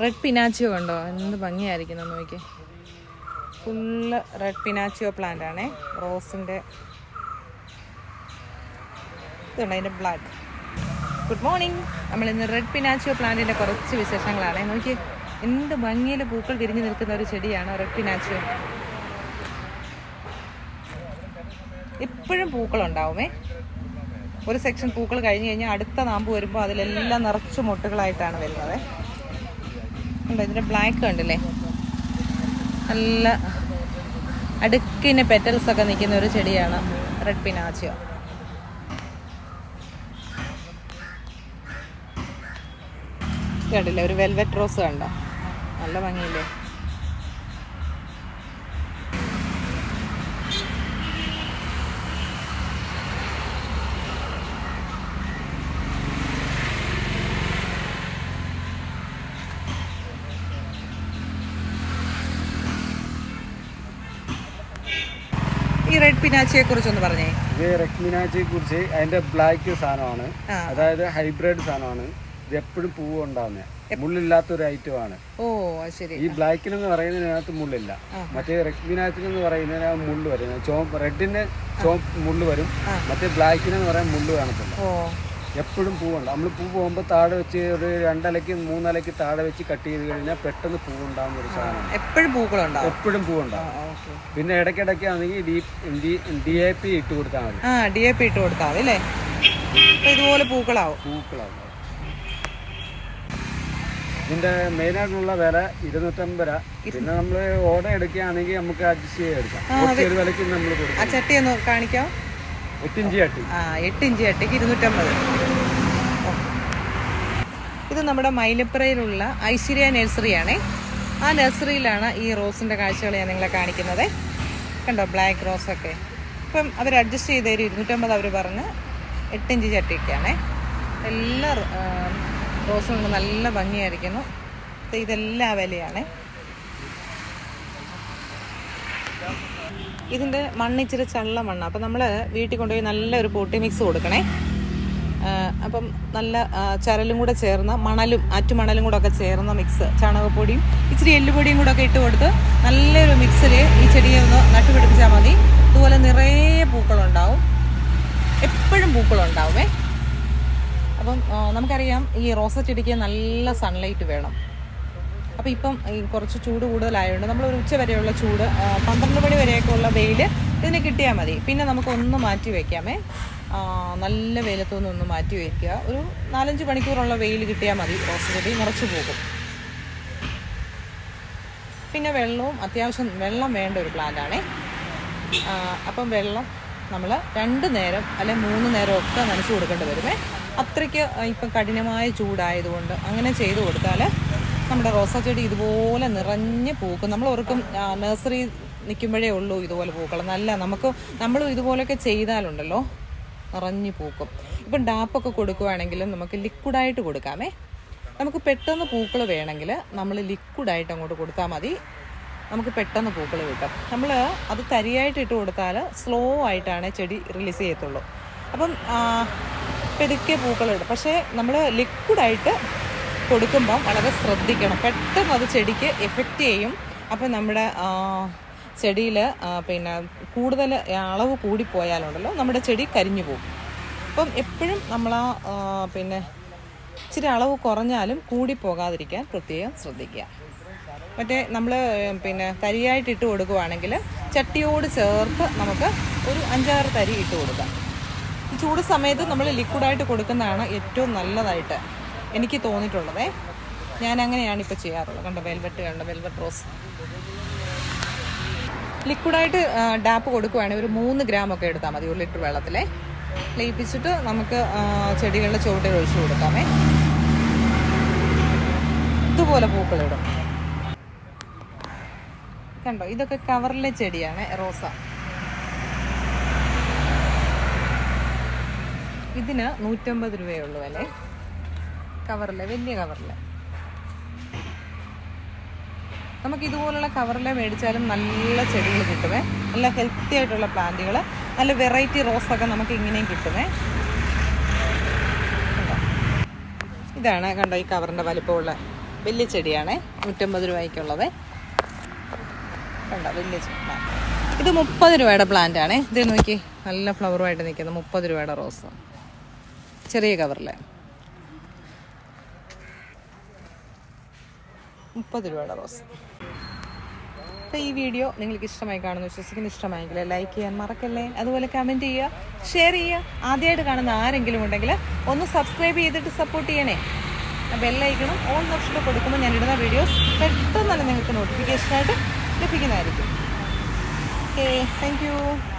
Red പിനാച്ചിയോ കണ്ടോ എന്ത് ഭംഗിയായിരിക്കുന്നു നോക്കി ഫുള്ള് റെഡ് പിനാച്ചിയോ പ്ലാന്റ് ആണേ. റോസിന്റെ ഇതുണ്ട് അതിന്റെ ബ്ലാക്ക് ഗുഡ് മോർണിംഗ് നമ്മൾ ഇന്ന് റെഡ് പിനാച്ചിയോ പ്ലാന്റിന്റെ കുറച്ച് വിശേഷങ്ങളാണ്. നോക്കി എന്ത് ഭംഗിയിൽ പൂക്കൾ വിരിഞ്ഞു നിൽക്കുന്ന ഒരു ചെടിയാണ് റെഡ് പിനാച്ചിയോ എപ്പോഴും പൂക്കളുണ്ടാവുമേ. ഒരു സെക്ഷൻ പൂക്കൾ കഴിഞ്ഞ് കഴിഞ്ഞാൽ അടുത്ത നാമ്പ് വരുമ്പോൾ അതിലെല്ലാം നിറച്ച് മുട്ടുകളായിട്ടാണ് വരുന്നത്. കണ്ടോ ഇതിന്റെ ബ്ലാക്ക് കണ്ടില്ലേ? നല്ല അടുക്കിന് പെറ്റൽസ് ഒക്കെ നിൽക്കുന്ന ഒരു ചെടിയാണ് റെഡ് പിനാച്ചിയോ കണ്ടില്ലേ? ഒരു വെൽവെറ്റ് റോസ് കണ്ടോ? നല്ല ഭംഗിയില്ലേ? റെഡ് പിനാച്ചിയെ കുറിച്ചൊന്ന് പറഞ്ഞേ. ഇത് റെക്മിനാച്ചിയെ കുറിച്ച് അതിന്റെ ബ്ലാക്ക് സാധനമാണ്. അതായത് ഹൈബ്രിഡ് സാധനമാണ്. ഇത് എപ്പോഴും പൂവ് ഉണ്ടാവുന്നത് മുള്ളില്ലാത്ത ഒരു ഐറ്റം ആണ്. ഓ ശരി. ഈ ബ്ലാക്കിനെന്ന് പറയുന്നതിനകത്ത് മുള്ളില്ല. മറ്റേ എന്ന് പറയുന്നതിനകത്ത് മുള്ള് വരും. ചോ റെഡിന് ചോപ്പ് മുള്ള് വരും. മറ്റേ ബ്ലാക്കിനെന്ന് പറയാൻ മുള്ള് കാണത്തില്ല. എപ്പോഴും പൂവുണ്ട്. നമ്മൾ പൂ പോകുമ്പോൾ താഴെ വെച്ച് ഒരു രണ്ടലയ്ക്ക് മൂന്നലയ്ക്ക് താഴെ വെച്ച് കട്ട് ചെയ്ത് കഴിഞ്ഞാൽ പെട്ടെന്ന് പൂവുണ്ടാകുന്ന ഒരു സാധനം എപ്പോഴും പൂക്കളുണ്ടാവും? എപ്പോഴും പൂവുണ്ടാകും പിന്നെ ഇടയ്ക്കിടയ്ക്ക് ആണെങ്കിൽ ഡി എ പി ഇട്ട് കൊടുത്താൽ മതി. ആ ഡി എ പി ഇട്ട് കൊടുത്താൽ മതി അല്ലേ? ഇതുപോലെ പൂക്കളാവും. പൂക്കളാവും. ഇതിന്റെ മെയിൻ ആയിട്ടുള്ള വില ഇരുന്നൂറ്റമ്പത് രൂപ. പിന്നെ നമ്മൾ ഓർഡർ എടുക്കുകയാണെങ്കിൽ നമുക്ക് അഡ്ജസ്റ്റ് ചെയ്ത് എടുക്കാം. കുറച്ച് ഒരു വിലയ്ക്ക് നമ്മൾ ആ ചട്ടി ഒന്ന് കാണിക്കാം. ഇഞ്ച് ചട്ടിക്ക് ഇരുന്നൂറ്റമ്പത്. ഇത് നമ്മുടെ മൈലപ്പുറയിലുള്ള ഐശ്വര്യ നഴ്സറിയാണേ. ആ നഴ്സറിയിലാണ് ഈ റോസിന്റെ കാഴ്ചകൾ ഞാൻ നിങ്ങളെ കാണിക്കുന്നത്. കണ്ടോ ബ്ലാക്ക് റോസ് ഒക്കെ. ഇപ്പം അവർ അഡ്ജസ്റ്റ് ചെയ്ത് തരും ഇരുന്നൂറ്റമ്പത് അവർ പറഞ്ഞ് എട്ടിഞ്ച് ചട്ടിയൊക്കെയാണേ. എല്ലാ റോസും നല്ല ഭംഗിയായിരിക്കുന്നു. ഇതെല്ലാം വിലയാണേ. ഇതിന്റെ മണ്ണ് ഇച്ചിരി ചള്ള മണ്ണ്. അപ്പം നമ്മൾ വീട്ടിൽ കൊണ്ടുപോയി നല്ലൊരു പൊട്ടി മിക്സ് കൊടുക്കണേ. അപ്പം നല്ല ചരലും കൂടെ ചേർന്ന മണലും ആറ്റുമണലും കൂടെ ഒക്കെ ചേർന്ന മിക്സ് ചാണകപ്പൊടിയും ഇച്ചിരി എല്ലുപൊടിയും കൂടെ ഒക്കെ ഇട്ട് കൊടുത്ത് നല്ലൊരു മിക്സിൽ ഈ ചെടിയെ ഒന്ന് നട്ടുപിടിപ്പിച്ചാൽ മതി. ഇതുപോലെ നിറയെ പൂക്കളുണ്ടാവും. എപ്പോഴും പൂക്കളുണ്ടാവുമേ. അപ്പം നമുക്കറിയാം ഈ റോസ ചെടിക്ക് നല്ല സൺലൈറ്റ് വേണം. അപ്പോൾ ഇപ്പം കുറച്ച് ചൂട് കൂടുതലായതുകൊണ്ട് നമ്മൾ ഒരു ഉച്ച വരെയുള്ള ചൂട് പന്ത്രണ്ട് മണി വരെയൊക്കെ ഉള്ള വെയിൽ ഇതിന് കിട്ടിയാൽ മതി. പിന്നെ നമുക്ക് ഒന്ന് മാറ്റി വയ്ക്കാമേ നല്ല വെയിലത്തൊന്നും ഒന്ന് മാറ്റി വയ്ക്കുക ഒരു നാലഞ്ച് മണിക്കൂറുള്ള വെയിൽ കിട്ടിയാൽ മതി. റോസ് ചെടി നിറച്ചു പോകും. പിന്നെ വെള്ളവും അത്യാവശ്യം വെള്ളം വേണ്ട ഒരു പ്ലാന്റാണേ അപ്പം വെള്ളം നമ്മൾ രണ്ട് നേരം അല്ലെ മൂന്ന് നേരം ഒക്കെ നനച്ചു കൊടുക്കേണ്ടി വരുമേ. അത്രയ്ക്ക് ഇപ്പം കഠിനമായ ചൂടായതുകൊണ്ട് അങ്ങനെ ചെയ്തു കൊടുത്താൽ നമ്മുടെ റോസാ ചെടി ഇതുപോലെ നിറഞ്ഞ് പൂക്കും. നമ്മൾ ഓർക്കും നഴ്സറി നിൽക്കുമ്പോഴേ ഉള്ളൂ ഇതുപോലെ പൂക്കൾ. നല്ല നമുക്ക് നമ്മൾ ഇതുപോലെയൊക്കെ ചെയ്താലുണ്ടല്ലോ. നിറഞ്ഞ് പൂക്കും. ഇപ്പം ഡാപ്പൊക്കെ കൊടുക്കുവാണെങ്കിലും നമുക്ക് ലിക്വിഡായിട്ട് കൊടുക്കാമേ. നമുക്ക് പെട്ടെന്ന് പൂക്കൾ വേണമെങ്കിൽ നമ്മൾ ലിക്വിഡായിട്ട് അങ്ങോട്ട് കൊടുത്താൽ മതി. നമുക്ക് പെട്ടെന്ന് പൂക്കൾ കിട്ടും. നമ്മൾ അത് തരിയായിട്ട് ഇട്ട് കൊടുത്താൽ സ്ലോ ആയിട്ടാണ് ചെടി റിലീസ് ചെയ്യത്തുള്ളൂ. അപ്പം പെതുക്കെ പൂക്കളിടും പക്ഷേ നമ്മൾ ലിക്വിഡായിട്ട് കൊടുക്കുമ്പം വളരെ ശ്രദ്ധിക്കണം. പെട്ടെന്ന് അത് ചെടിക്ക് എഫക്റ്റ് ചെയ്യും. അപ്പം നമ്മുടെ ചെടിയിൽ പിന്നെ കൂടുതൽ അളവ് കൂടിപ്പോയാലുണ്ടല്ലോ നമ്മുടെ ചെടി കരിഞ്ഞു പോകും. അപ്പം എപ്പോഴും നമ്മൾ ആ പിന്നെ ഇച്ചിരി അളവ് കുറഞ്ഞാലും കൂടി പോകാതിരിക്കാൻ പ്രത്യേകം ശ്രദ്ധിക്കുക. മറ്റേ നമ്മൾ പിന്നെ തരിയായിട്ട് ഇട്ട് കൊടുക്കുവാണെങ്കിൽ ചട്ടിയോട് ചേർത്ത് നമുക്ക് ഒരു അഞ്ചാറ് തരി ഇട്ട് കൊടുക്കാം. ചൂട് സമയത്ത് നമ്മൾ ലിക്വിഡായിട്ട് കൊടുക്കുന്നതാണ് ഏറ്റവും നല്ലതായിട്ട്. എനിക്ക് തോന്നിയിട്ടുള്ളതേ. ഞാൻ അങ്ങനെയാണ് ഇപ്പോൾ ചെയ്യാറുള്ളത്. കണ്ടോ വെൽവെറ്റ് കണ്ടോ വെൽവെറ്റ് റോസ് ലിക്വിഡായിട്ട് ഡാപ്പ് കൊടുക്കുവാണെങ്കിൽ ഒരു മൂന്ന് ഗ്രാം ഒക്കെ എടുത്താൽ മതി ഒരു ലിറ്റർ വെള്ളത്തിൽ ലയിപ്പിച്ചിട്ട് നമുക്ക് ചെടികളുടെ ചുവട്ടിൽ ഒഴിച്ചു കൊടുക്കാമേ. ഇതുപോലെ പൂക്കളിടും കണ്ടോ ഇതൊക്കെ കവറിലെ ചെടിയാണ് റോസ. ഇതിന് നൂറ്റമ്പത് രൂപയുള്ളൂ അല്ലേ കവറിലെ വലിയ കവറിൽ. നമുക്ക് ഇതുപോലുള്ള കവറിൽ മേടിച്ചാലും നല്ല ചെടികൾ കിട്ടുമേ നല്ല ഹെൽത്തി ആയിട്ടുള്ള പ്ലാന്റുകൾ നല്ല വെറൈറ്റി ഒക്കെ നമുക്ക് ഇങ്ങനെയും കിട്ടുമേ ഇതാണ് കണ്ടോ ഈ കവറിന്റെ വലിപ്പമുള്ള വലിയ ചെടിയാണേ. നൂറ്റമ്പത് രൂപയ്ക്കുള്ളത്. കണ്ടോ വലിയ ചെടി ഇത് മുപ്പത് രൂപയുടെ പ്ലാന്റ് ആണേ. ഇത് നോക്കി നല്ല ഫ്ലവറുമായിട്ട് നിൽക്കുന്നത് മുപ്പത് രൂപയുടെ റോസ് ചെറിയ കവറിലെ. മുപ്പത് രൂപയുടെ റോസ് അപ്പോൾ ഈ വീഡിയോ നിങ്ങൾക്ക് ഇഷ്ടമായി കാണുന്നു വിശ്വസിക്കുന്ന ഇഷ്ടമായെങ്കിൽ ലൈക്ക് ചെയ്യാൻ മറക്കല്ലേ? അതുപോലെ കമന്റ് ചെയ്യുക ഷെയർ ചെയ്യുക. ആദ്യമായിട്ട് കാണുന്ന ആരെങ്കിലും ഉണ്ടെങ്കിൽ ഒന്ന് സബ്സ്ക്രൈബ് ചെയ്തിട്ട് സപ്പോർട്ട് ചെയ്യണേ. ബെല്ലൈക്കണം ഓൺ ഓപ്ഷനിൽ കൊടുക്കുമ്പോൾ ഞാൻ ഇടുന്ന വീഡിയോസ് പെട്ടെന്ന് തന്നെ നിങ്ങൾക്ക് നോട്ടിഫിക്കേഷനായിട്ട് ലഭിക്കുന്നതായിരിക്കും. Okay thank